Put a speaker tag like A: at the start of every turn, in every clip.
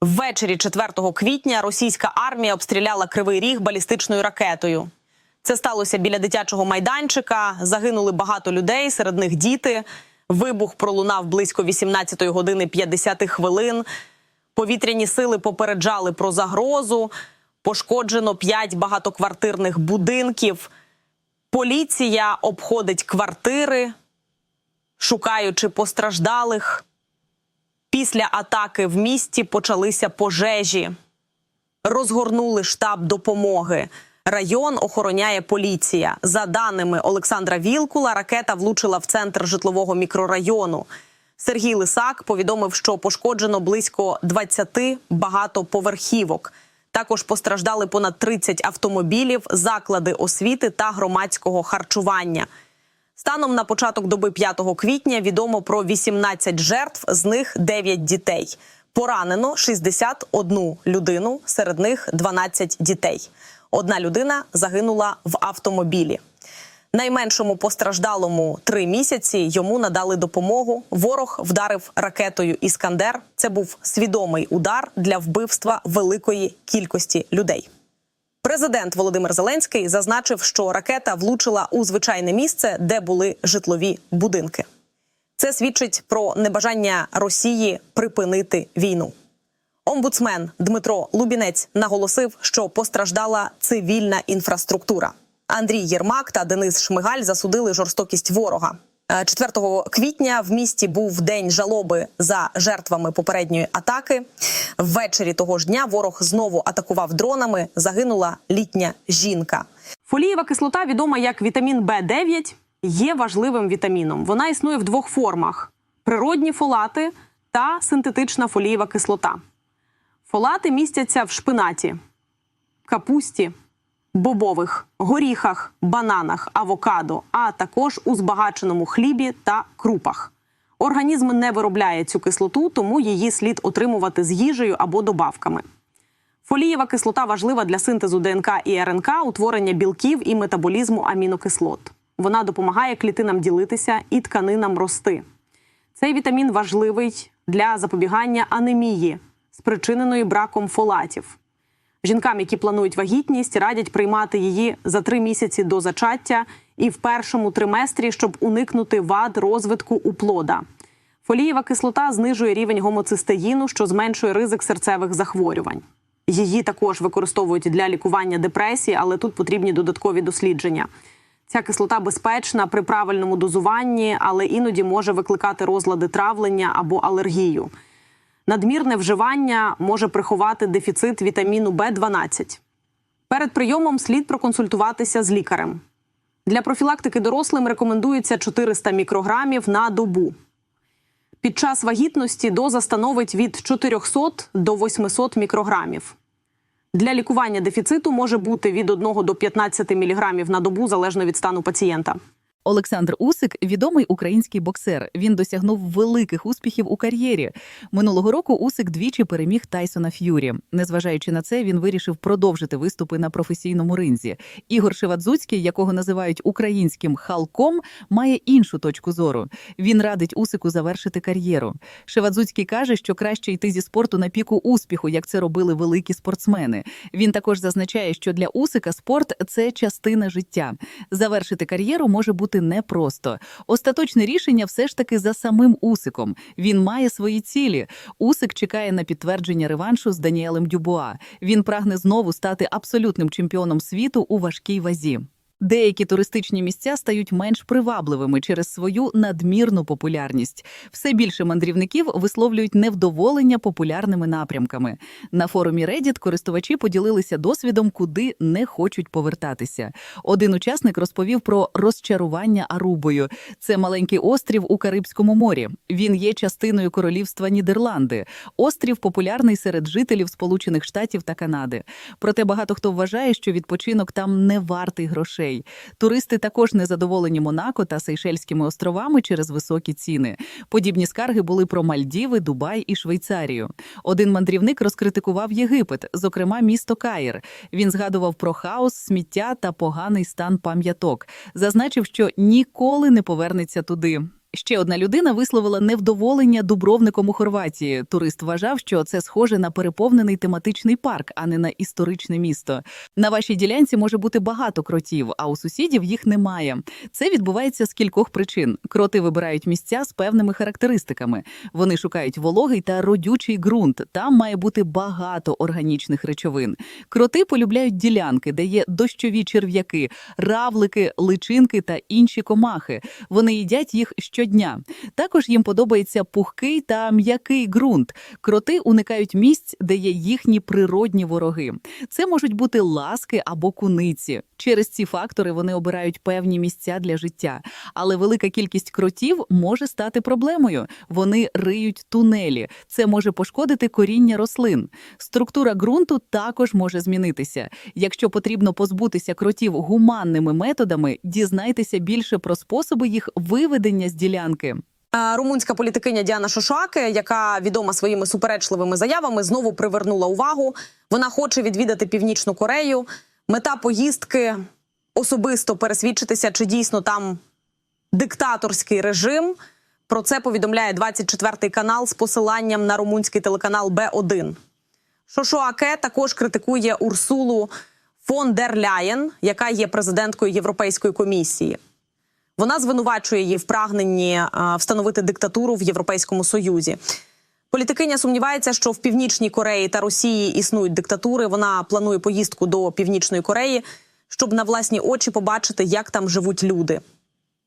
A: Ввечері 4 квітня російська армія обстріляла кривий ріг балістичною ракетою. Це сталося біля дитячого майданчика. Загинули багато людей, серед них діти. Вибух пролунав близько 18 години 50 хвилин. Повітряні сили попереджали про загрозу. Пошкоджено 5 багатоквартирних будинків. Поліція обходить квартири, шукаючи постраждалих. Після атаки в місті почалися пожежі. Розгорнули штаб допомоги. Район охороняє поліція. За даними Олександра Вілкула, ракета влучила в центр житлового мікрорайону. Сергій Лисак повідомив, що пошкоджено близько 20 багатоповерхівок. Також постраждали понад 30 автомобілів, заклади освіти та громадського харчування. Станом на початок доби 5 квітня відомо про 18 жертв, з них 9 дітей. Поранено 61 людину, серед них 12 дітей. Одна людина загинула в автомобілі. Найменшому постраждалому три місяці йому надали допомогу. Ворог вдарив ракетою Іскандер. Це був свідомий удар для вбивства великої кількості людей. Президент Володимир Зеленський зазначив, що ракета влучила у звичайне місце, де були житлові будинки. Це свідчить про небажання Росії припинити війну. Омбудсмен Дмитро Лубінець наголосив, що постраждала цивільна інфраструктура. Андрій Єрмак та Денис Шмигаль засудили жорстокість ворога. Е, 4 квітня в місті був день жалоби за жертвами попередньої атаки. Ввечері того ж дня ворог знову атакував дронами. Загинула літня жінка. Фолієва кислота, відома як вітамін Б9, є важливим вітаміном. Вона існує в двох формах: природні фолати та синтетична фолієва кислота. Фолати містяться в шпинаті, капусті, бобових, горіхах, бананах, авокадо, а також у збагаченому хлібі та крупах. Організм не виробляє цю кислоту, тому її слід отримувати з їжею або добавками. Фолієва кислота важлива для синтезу ДНК і РНК, утворення білків і метаболізму амінокислот. Вона допомагає клітинам ділитися і тканинам рости. Цей вітамін важливий для запобігання анемії, спричиненої браком фолатів. Жінкам, які планують вагітність, радять приймати її за три місяці до зачаття і в першому триместрі, щоб уникнути вад розвитку у плода. Фолієва кислота знижує рівень гомоцистеїну, що зменшує ризик серцевих захворювань. Її також використовують для лікування депресії, але тут потрібні додаткові дослідження. Ця кислота безпечна при правильному дозуванні, але іноді може викликати розлади травлення або алергію. Надмірне вживання може приховати дефіцит вітаміну Б12. Перед прийомом слід проконсультуватися з лікарем. Для профілактики дорослим рекомендується 400 мікрограмів на добу. Під час вагітності доза становить від 400 до 800 мікрограмів. Для лікування дефіциту може бути від 1 до 15 міліграмів на добу залежно від стану пацієнта.
B: Олександр Усик відомий український боксер. Він досягнув великих успіхів у кар'єрі. Минулого року Усик двічі переміг Тайсона Ф'юрі. Незважаючи на це, він вирішив продовжити виступи на професійному ринзі. Ігор Шевадзуцький, якого називають українським халком, має іншу точку зору. Він радить Усику завершити кар'єру. Шевадзуцький каже, що краще йти зі спорту на піку успіху, як це робили великі спортсмени. Він також зазначає, що для Усика спорт це частина життя. Завершити кар'єру може бути непросто. Остаточне рішення все ж таки за самим Усиком. Він має свої цілі. Усик чекає на підтвердження реваншу з Даніелем Дюбуа. Він прагне знову стати абсолютним чемпіоном світу у важкій вазі. Деякі туристичні місця стають менш привабливими через свою надмірну популярність. Все більше мандрівників висловлюють невдоволення популярними напрямками. На форумі Reddit користувачі поділилися досвідом, куди не хочуть повертатися. Один учасник розповів про розчарування Арубою. Це маленький острів у Карибському морі. Він є частиною королівства Нідерланди. Острів популярний серед жителів Сполучених Штатів та Канади. Проте багато хто вважає, що відпочинок там не вартий грошей. Туристи також незадоволені Монако та Сейшельськими островами через високі ціни. Подібні скарги були про Мальдіви, Дубай і Швейцарію. Один мандрівник розкритикував Єгипет, зокрема місто Каїр. Він згадував про хаос, сміття та поганий стан пам'яток. Зазначив, що ніколи не повернеться туди. Ще одна людина висловила невдоволення Дубровником у Хорватії. Турист вважав, що це схоже на переповнений тематичний парк, а не на історичне місто. На вашій ділянці може бути багато кротів, а у сусідів їх немає. Це відбувається з кількох причин. Кроти вибирають місця з певними характеристиками. Вони шукають вологий та родючий ґрунт. Там має бути багато органічних речовин. Кроти полюбляють ділянки, де є дощові черв'яки, равлики, личинки та інші комахи. Вони їдять їх щодня. Також їм подобається пухкий та м'який ґрунт. Кроти уникають місць, де є їхні природні вороги. Це можуть бути ласки або куниці. Через ці фактори вони обирають певні місця для життя. Але велика кількість кротів може стати проблемою. Вони риють тунелі. Це може пошкодити коріння рослин. Структура ґрунту також може змінитися. Якщо потрібно позбутися кротів гуманними методами, дізнайтеся більше про способи їх виведення з ділянки.
A: Е, Румунська політикиня Діана Шошаке, яка відома своїми суперечливими заявами, знову привернула увагу. Вона хоче відвідати Північну Корею. Мета поїздки особисто пересвідчитися, чи дійсно там диктаторський режим. Про це повідомляє 24 канал з посиланням на румунський телеканал Б1. Шошоаке також критикує Урсулу фон дер Ляєн, яка є президенткою Європейської комісії. Вона звинувачує її в прагненні е, встановити диктатуру в Європейському Союзі. Політикиня сумнівається, що в Північній Кореї та Росії існують диктатури. Вона планує поїздку до Північної Кореї, щоб на власні очі побачити, як там живуть люди.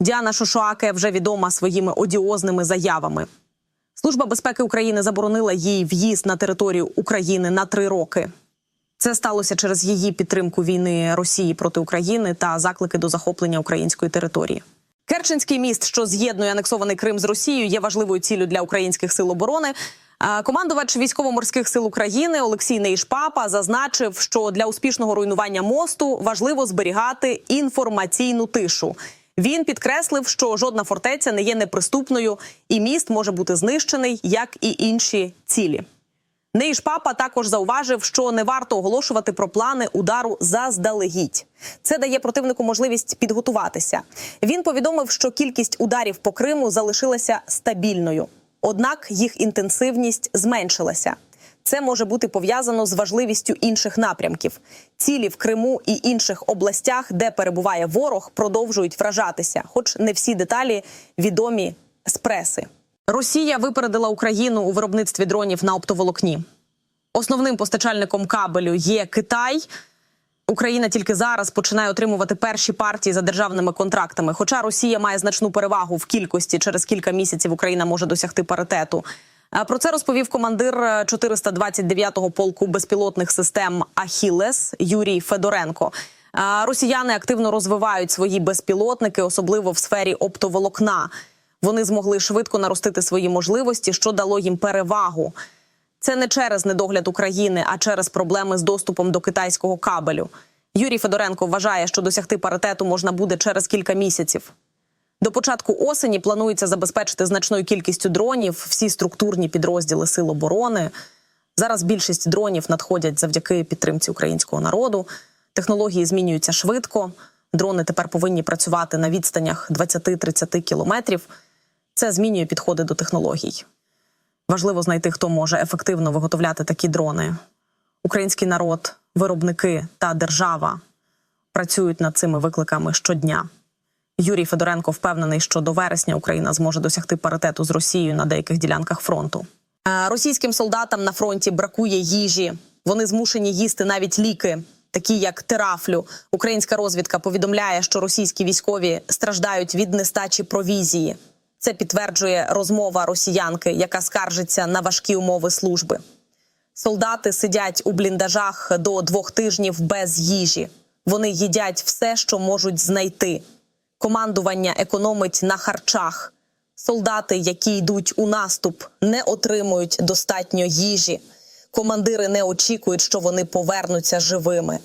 A: Діана Шошоаке вже відома своїми одіозними заявами. Служба безпеки України заборонила їй в'їзд на територію України на три роки. Це сталося через її підтримку війни Росії проти України та заклики до захоплення української території. Керченський міст, що з'єднує анексований Крим з Росією, є важливою ціллю для українських сил оборони. Командувач військово-морських сил України Олексій Нейшпапа зазначив, що для успішного руйнування мосту важливо зберігати інформаційну тишу. Він підкреслив, що жодна фортеця не є неприступною, і міст може бути знищений, як і інші цілі. Нейш папа також зауважив, що не варто оголошувати про плани удару заздалегідь. Це дає противнику можливість підготуватися. Він повідомив, що кількість ударів по Криму залишилася стабільною, однак їх інтенсивність зменшилася. Це може бути пов'язано з важливістю інших напрямків. Цілі в Криму і інших областях, де перебуває ворог, продовжують вражатися, хоч не всі деталі відомі з преси. Росія випередила Україну у виробництві дронів на оптоволокні. Основним постачальником кабелю є Китай. Україна тільки зараз починає отримувати перші партії за державними контрактами. Хоча Росія має значну перевагу в кількості, через кілька місяців Україна може досягти паритету. Е, Про це розповів командир е, 429-го полку безпілотних систем Ахілес Юрій Федоренко. Е, Росіяни активно розвивають свої безпілотники, особливо в сфері оптоволокна. Вони змогли швидко наростити свої можливості, що дало їм перевагу. Це не через недогляд України, а через проблеми з доступом до китайського кабелю. Юрій Федоренко вважає, що досягти паритету можна буде через кілька місяців. До початку осені планується забезпечити значною кількістю дронів всі структурні підрозділи Сил оборони. Зараз більшість дронів надходять завдяки підтримці українського народу. Технології змінюються швидко. Дрони тепер повинні працювати на відстанях 20-30 кілометрів. Це змінює підходи до технологій. Важливо знайти, хто може ефективно виготовляти такі дрони. Український народ, виробники та держава працюють над цими викликами щодня. Юрій Федоренко впевнений, що до вересня Україна зможе досягти паритету з Росією на деяких ділянках фронту. Е, Російським солдатам на фронті бракує їжі. Вони змушені їсти навіть ліки, такі як терафлю. Українська розвідка повідомляє, що російські військові страждають від нестачі провізії. Це підтверджує розмова росіянки, яка скаржиться на важкі умови служби. Солдати сидять у бліндажах до двох тижнів без їжі. Вони їдять все, що можуть знайти. Командування економить на харчах. Солдати, які йдуть у наступ, не отримують достатньо їжі. Командири не очікують, що вони повернуться живими.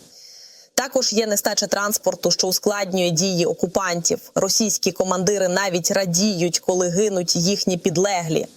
A: Також є нестача транспорту, що ускладнює дії окупантів. Російські командири навіть радіють, коли гинуть їхні підлеглі.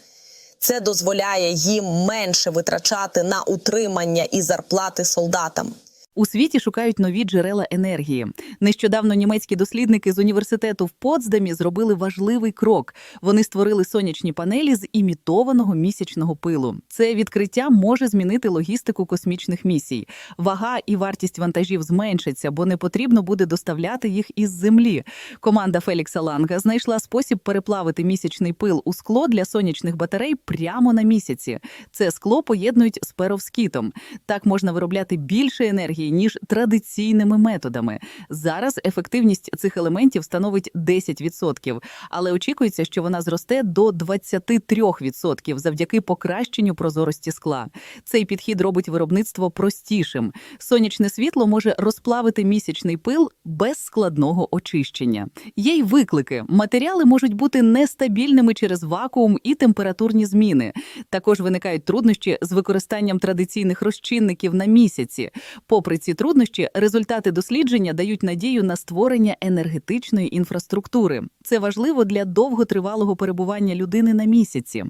A: Це дозволяє їм менше витрачати на утримання і зарплати солдатам.
B: У світі шукають нові джерела енергії. Нещодавно німецькі дослідники з університету в Потсдамі зробили важливий крок. Вони створили сонячні панелі з імітованого місячного пилу. Це відкриття може змінити логістику космічних місій. Вага і вартість вантажів зменшаться, бо не потрібно буде доставляти їх із землі. Команда Фелікса Ланга знайшла спосіб переплавити місячний пил у скло для сонячних батарей прямо на місяці. Це скло поєднують з перовскітом. Так можна виробляти більше енергії ніж традиційними методами. Зараз ефективність цих елементів становить 10%, але очікується, що вона зросте до 23% завдяки покращенню прозорості скла. Цей підхід робить виробництво простішим. Сонячне світло може розплавити місячний пил без складного очищення. Є й виклики. Матеріали можуть бути нестабільними через вакуум і температурні зміни. Також виникають труднощі з використанням традиційних розчинників на місяці. Попри ці труднощі, результати дослідження дають надію на створення енергетичної інфраструктури. Це важливо для довготривалого перебування людини на місяці.